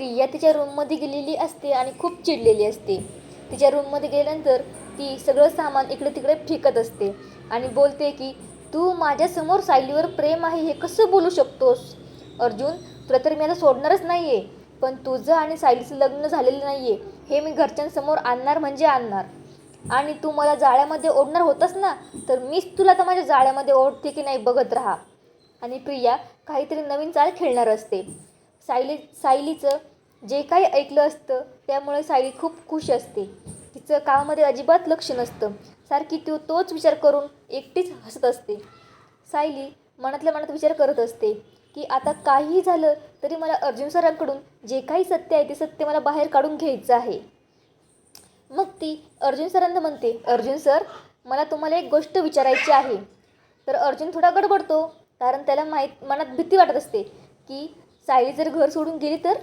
प्रिया तिच्या रूममध्ये गेलेली असते आणि खूप चिडलेली असते. तिच्या रूममध्ये गेल्यानंतर ती सगळं सामान इकडे तिकडे फेकत असते आणि बोलते की तू माझ्यासमोर सायलीवर प्रेम आहे हे कसं बोलू शकतोस? अर्जुन तुला तर मी आता सोडणारच नाही आहे पण तुझं आणि सायलीचं लग्न झालेलं नाही आहे हे मी घरच्यांसमोर आणणार म्हणजे आणणार. आणि तू मला जाळ्यामध्ये ओढणार होतास ना तर मीच तुला तर माझ्या जाळ्यामध्ये ओढते की नाही बघत राहा. आणि प्रिया काहीतरी नवीन चाल खेळणार असते. सायली सायलीचं जे काही ऐकलं असतं त्यामुळे सायली खूप खुश असते. तिचं कामामध्ये अजिबात लक्ष नसतं. सारखी तो तोच विचार करून एकटीच हसत असते. सायली मनातल्या मनात विचार करत असते की आता काहीही झालं तरी मला अर्जुन सरांकडून जे काही सत्य आहे ते सत्य मला बाहेर काढून घ्यायचं आहे. मग ती अर्जुन सरांना म्हणते अर्जुन सर मला तुम्हाला एक गोष्ट विचारायची आहे. तर अर्जुन थोडा गडबडतो कारण त्याला माहीत मनात भीती वाटत असते की सायली जर घर सोडून गेली तर?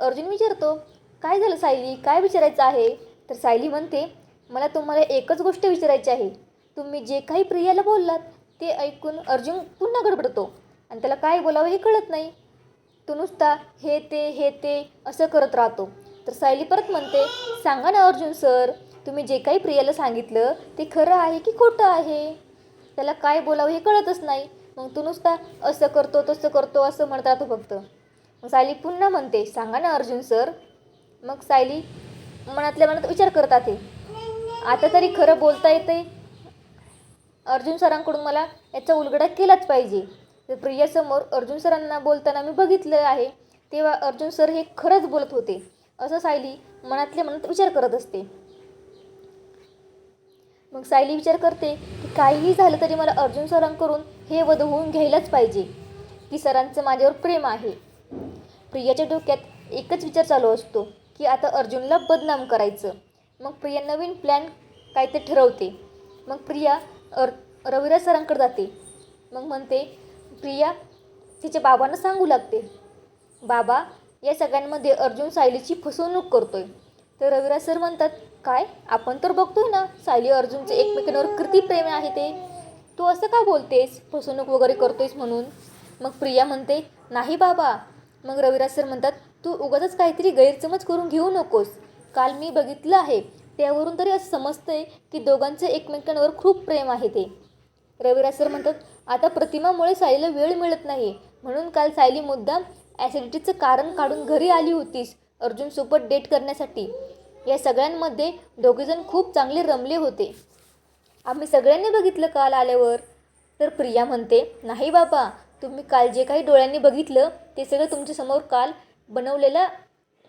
अर्जुन विचारतो काय झालं सायली? काय विचारायचं आहे? तर सायली म्हणते मला तुम्हाला एकच गोष्ट विचारायची आहे. तुम्ही जे काही प्रियाला बोललात ते ऐकून अर्जुन पुन्हा गडबडतो आणि त्याला काय बोलावं हे कळत नाही. तो नुसता हे ते हे ते असं करत राहतो. तर सायली परत म्हणते सांगा ना अर्जुन सर तुम्ही जे काही प्रियाला सांगितलं ते खरं आहे की खोटं आहे? त्याला काय बोलावं हे कळतच नाही. मग तो नुसता असं करतो तसं करतो असं म्हणत राहतो फक्त. मग सायली पुन्हा म्हणते सांगा ना अर्जुन सर. मग सायली मनातल्या मनात विचार करत आहे. आता तरी खरं बोलता येते अर्जुन सरांकडून मला याचा उलगडा केलाच पाहिजे. तर प्रियासमोर अर्जुन सरांना बोलताना मी बघितलं आहे तेव्हा अर्जुन सर हे खरंच बोलत होते. असं सायली मनातल्या मनात विचार करत असते. मग सायली विचार करते की काहीही झालं तरी मला अर्जुन सरांकडून हे वध होऊन घ्यायलाच पाहिजे की सरांचं माझ्यावर प्रेम आहे. प्रियाच्या डोक्यात एकच विचार चालू असतो की आता अर्जुनला बदनाम करायचं. मग प्रिया नवीन प्लॅन काय ते ठरवते. मग प्रिया अर रविराज सरांकडे जाते. मग म्हणते प्रिया तिच्या बाबांना सांगू लागते. बाबा या सगळ्यांमध्ये अर्जुन सायलीची फसवणूक करतोय. तर रविराज सर म्हणतात काय? आपण तर बघतोय ना सायली अर्जुनचे एकमेकांवर किती प्रेम आहे ते. तू असं का बोलतेस? फसवणूक वगैरे करतोयस म्हणून. मग प्रिया म्हणते नाही बाबा मग रविराज सर म्हणतात तू उगाच काहीतरी गैरसमज करून घेऊ नकोस. काल मी बघितलं आहे त्यावरून तरी असं समजतंय की दोघांचं एकमेकांवर खूप प्रेम आहे ते. रविराज सर म्हणतात आता प्रतिमामुळे सायलीला वेळ मिळत नाही. म्हणून काल सायली मुद्दाम ॲसिडिटीचं कारण काढून घरी आली होतीस अर्जुनसोबत डेट करण्यासाठी. या सगळ्यांमध्ये दोघेजण खूप चांगले रमले होते. आम्ही सगळ्यांनी बघितलं काल आल्यावर. तर प्रिया म्हणते नाही बाबा तुम्ही काल जे काही डोळ्यांनी बघितलं ते सगळं तुमच्यासमोर काल बनवलेला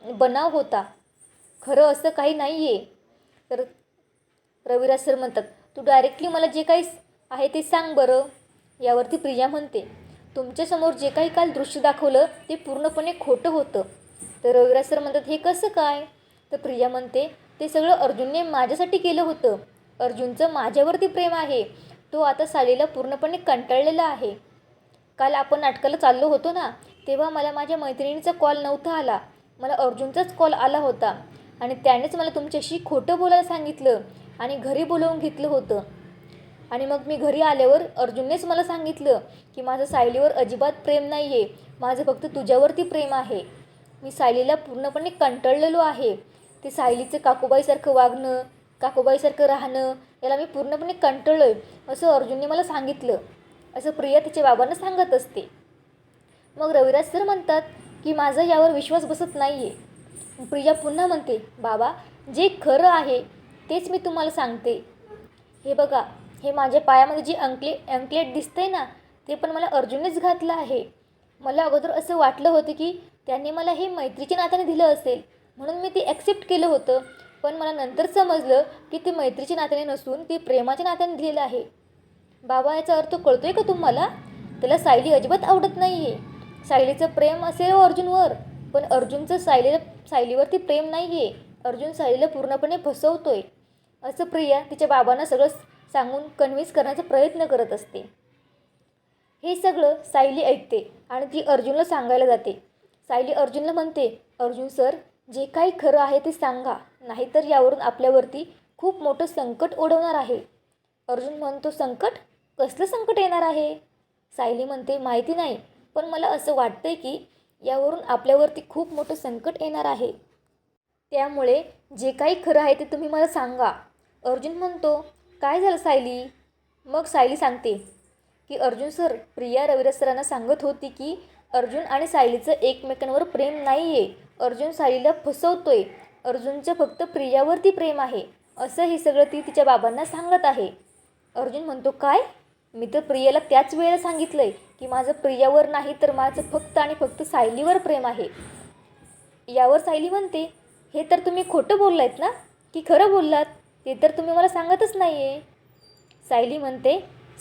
बनाव होता. खरं असं काही नाही आहे तर रविराज सर म्हणतात तू डायरेक्टली मला जे काही आहे ते सांग बरं. यावरती प्रिया म्हणते तुमच्यासमोर जे काही काल दृश्य दाखवलं ते पूर्णपणे खोटं होतं. तर रविराज सर म्हणतात हे कसं काय? तर प्रिया म्हणते ते सगळं अर्जुनने माझ्यासाठी केलं होतं. अर्जुनचं माझ्यावरती प्रेम आहे. तो आता सालीला पूर्णपणे कंटाळलेला आहे. काल आपण नाटकाला चाललो होतो ना तेव्हा मला माझ्या मैत्रिणीचा कॉल नव्हता आला. मला अर्जुनचाच कॉल आला होता. आणि त्यानेच मला तुमच्याशी खोटं बोलायला सांगितलं आणि घरी बोलवून घेतलं होतं. आणि मग मी घरी आल्यावर अर्जुननेच मला सांगितलं की माझं सायलीवर अजिबात प्रेम नाही आहे माझं फक्त तुझ्यावरती प्रेम आहे. मी सायलीला पूर्णपणे कंटाळलेलो आहे. ते सायलीचं काकूबाईसारखं वागणं काकूबाईसारखं राहणं याला मी पूर्णपणे कंटाळलो आहे असं अर्जुनने मला सांगितलं. असं प्रिया तिच्या बाबांना सांगत असते. मग रविराज सर म्हणतात की माझा यावर विश्वास बसत नाही आहे प्रिया पुन्हा म्हणते बाबा जे खरं आहे तेच मी तुम्हाला सांगते. हे बघा हे माझ्या पायामध्ये जे अंकले अंकलेट दिसतंय ना ते पण मला अर्जुननेच घातलं आहे. मला अगोदर असं वाटलं होतं की त्यांनी मला हे मैत्रीच्या नात्याने दिलं असेल. म्हणून मी ते ॲक्सेप्ट केलं होतं. पण मला नंतर समजलं की ते मैत्रीच्या नात्याने नसून ते प्रेमाच्या नात्याने दिलेलं आहे. बाबा याचा अर्थ कळतो आहे का तुम्हाला? त्याला सायली अजिबात आवडत नाही आहे सायलीचं प्रेम असेल हो अर्जुनवर पण अर्जुनचं सायलीला सायलीवरती प्रेम नाही आहे अर्जुन सायलीला पूर्णपणे फसवतो आहे असं प्रिया तिच्या बाबांना सगळं सांगून कन्व्हिन्स करण्याचा प्रयत्न करत असते. हे सगळं सायली ऐकते आणि ती अर्जुनला सांगायला जाते. सायली अर्जुनला म्हणते अर्जुन सर जे काही खरं आहे ते सांगा नाहीतर यावरून आपल्यावरती खूप मोठं संकट ओढवणार आहे. अर्जुन म्हणतो संकट? कसलं संकट येणार आहे? सायली म्हणते माहिती नाही पण मला असं वाटतंय की यावरून आपल्यावरती खूप मोठं संकट येणार आहे. त्यामुळे जे काही खरं आहे ते तुम्ही मला सांगा. अर्जुन म्हणतो काय झालं सायली? मग सायली सांगते की अर्जुन सर प्रिया रविराज सरांना सांगत होती की अर्जुन आणि सायलीचं एकमेकांवर प्रेम नाही आहे अर्जुन सायलीला फसवतोय. अर्जुनचं फक्त प्रियावरती प्रेम आहे. असं हे सगळं ती तिच्या बाबांना सांगत आहे. अर्जुन म्हणतो काय? मी तर प्रियाला त्याच वेळेला सांगितलं आहे की माझं प्रियावर नाही तर माझं फक्त आणि फक्त सायलीवर प्रेम आहे. यावर सायली म्हणते हे तर तुम्ही खोटं बोललायत ना? की खरं बोललात? ते तर तुम्ही मला सांगतच नाही आहे सायली म्हणते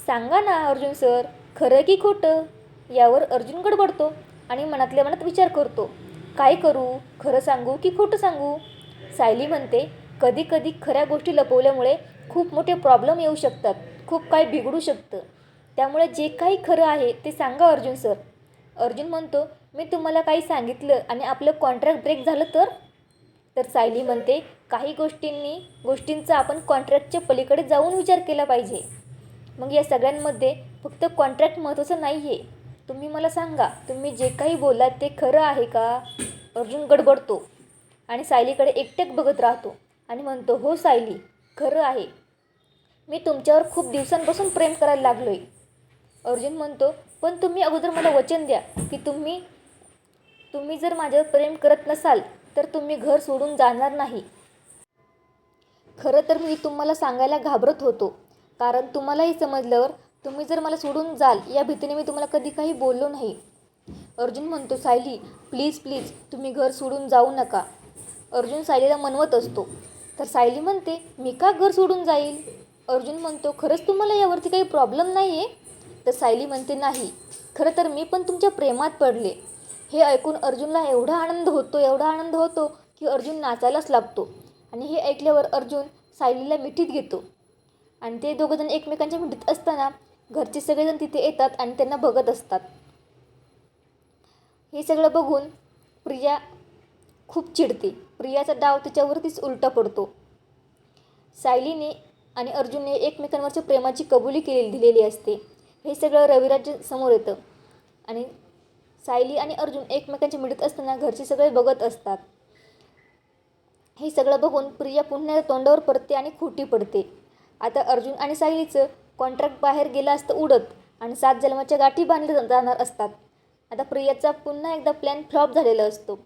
सांगा ना अर्जुन सर खरं की खोटं? यावर अर्जुन गडबडतो आणि मनातल्या मनात विचार करतो काय करू? खरं सांगू की खोटं सांगू? सायली म्हणते कधी कधी खऱ्या गोष्टी लपवल्यामुळे खूप मोठे प्रॉब्लेम येऊ शकतात. खूप काही बिघडू शकतं. त्यामुळे जे काही खरं आहे ते सांगा अर्जुन सर. अर्जुन म्हणतो मी तुम्हाला काही सांगितलं आणि आपलं कॉन्ट्रॅक्ट ब्रेक झालं तर? तर सायली म्हणते काही गोष्टींनी गोष्टींचा आपण कॉन्ट्रॅक्टच्या पलीकडे जाऊन विचार केला पाहिजे. मग या सगळ्यांमध्ये फक्त कॉन्ट्रॅक्ट महत्त्वाचं नाही आहे तुम्ही मला सांगा तुम्ही जे काही बोलात ते खरं आहे का? अर्जुन गडबडतो आणि सायलीकडे एकटक बघत राहतो आणि म्हणतो हो सायली खरं आहे. मी तुमच्यावर खूप दिवसांपासून प्रेम करायला लागलो आहे अर्जुन म्हणतो पण तुम्ही अगोदर मला वचन द्या की तुम्ही तुम्ही जर माझ्यावर प्रेम करत नसाल तर तुम्ही घर सोडून जाणार नाही. खरं तर मी तुम्हाला सांगायला घाबरत होतो कारण तुम्हालाही समजल्यावर तुम्ही जर मला सोडून जाल या भीतीने मी तुम्हाला कधी काही बोललो नाही. अर्जुन म्हणतो सायली प्लीज प्लीज तुम्ही घर सोडून जाऊ नका. अर्जुन सायलीला मनवत असतो. तर सायली म्हणते मी का घर सोडून जाईल? अर्जुन म्हणतो खरंच तुम्हाला यावरती काही प्रॉब्लेम नाही आहे तर सायली म्हणते नाही. खरं तर मी पण तुमच्या प्रेमात पडले. हे ऐकून अर्जुनला एवढा आनंद होतो एवढा आनंद होतो की अर्जुन नाचायलाच लागतो आणि हे ऐकल्यावर अर्जुन सायलीला मिठीत घेतो. आणि ते दोघंजण एकमेकांच्या मिठीत असताना घरचे सगळेजण तिथे येतात आणि त्यांना बघत असतात. हे सगळं बघून प्रिया खूप चिडते. प्रियाचा डाव तिच्यावरतीच उलटा पडतो. सायलीने आणि अर्जुनने एकमेकांवरच्या प्रेमाची कबुली केलेली दिलेली असते. हे सगळं रविराज समोर येतं. आणि सायली आणि अर्जुन एकमेकांचे मिळत असताना घरचे सगळे बघत असतात. हे सगळं बघून प्रिया पुन्हा तोंडावर पडते आणि खोटी पडते. आता अर्जुन आणि सायलीचं कॉन्ट्रॅक्ट बाहेर गेलं असतं उडत आणि सात जन्माच्या गाठी बांधल्या जाणार असतात. आता प्रियाचा पुन्हा एकदा प्लॅन फ्लॉप झालेला असतो.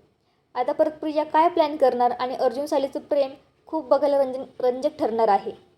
आता परत प्रिया काय प्लॅन करणार आणि अर्जुन सायलीचं प्रेम खूप बघायला रंजन रंजक ठरणार आहे.